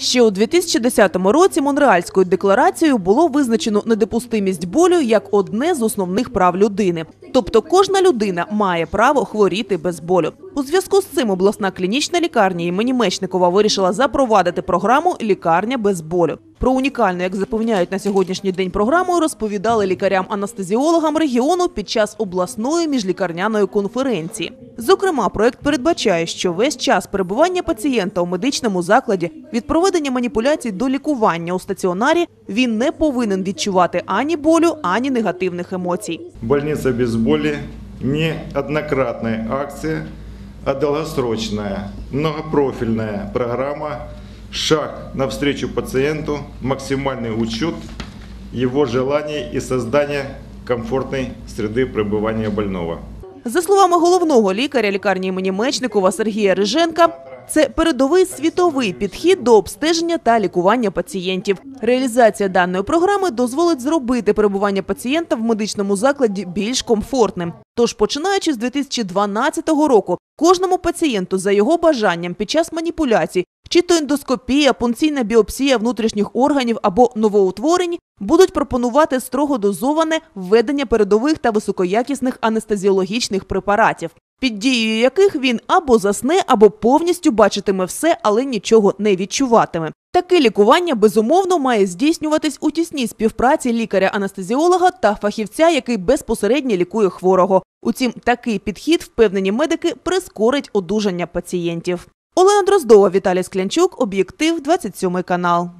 Ще у 2010 році Монреальською декларацією було визначено недопустимість болю як одне з основних прав людини. Тобто кожна людина має право хворіти без болю. У зв'язку з цим обласна клінічна лікарня імені Мечникова вирішила запровадити програму Лікарня без болю. Про унікальну, як запевняють на сьогоднішній день програму, розповідали лікарям-анестезіологам регіону під час обласної міжлікарняної конференції. Зокрема, проект передбачає, що весь час перебування пацієнта у медичному закладі від проведення маніпуляцій до лікування у стаціонарі він не повинен відчувати ані болю, ані негативних емоцій. Больница без боли не однократная акция, а долгосрочная, многопрофильная программа «Шаг навстречу пациенту», максимальный учет его желаний и создание комфортной среды пребывания больного. За словами головного лікаря лікарні імені Мечникова Сергія Риженка, це передовий світовий підхід до обстеження та лікування пацієнтів. Реалізація даної програми дозволить зробити перебування пацієнта в медичному закладі більш комфортним. Тож, починаючи з 2012 року, кожному пацієнту за його бажанням під час маніпуляцій, чи то ендоскопія, пункційна біопсія внутрішніх органів або новоутворень, будуть пропонувати строго дозоване введення передових та високоякісних анестезіологічних препаратів, під дією яких він або засне, або повністю бачитиме все, але нічого не відчуватиме. Таке лікування безумовно має здійснюватись у тісній співпраці лікаря-анестезіолога та фахівця, який безпосередньо лікує хворого. Утім, такий підхід, впевнені медики, прискорить одужання пацієнтів. Олена Дроздова, Віталій Склянчук, об'єктив, 27 канал.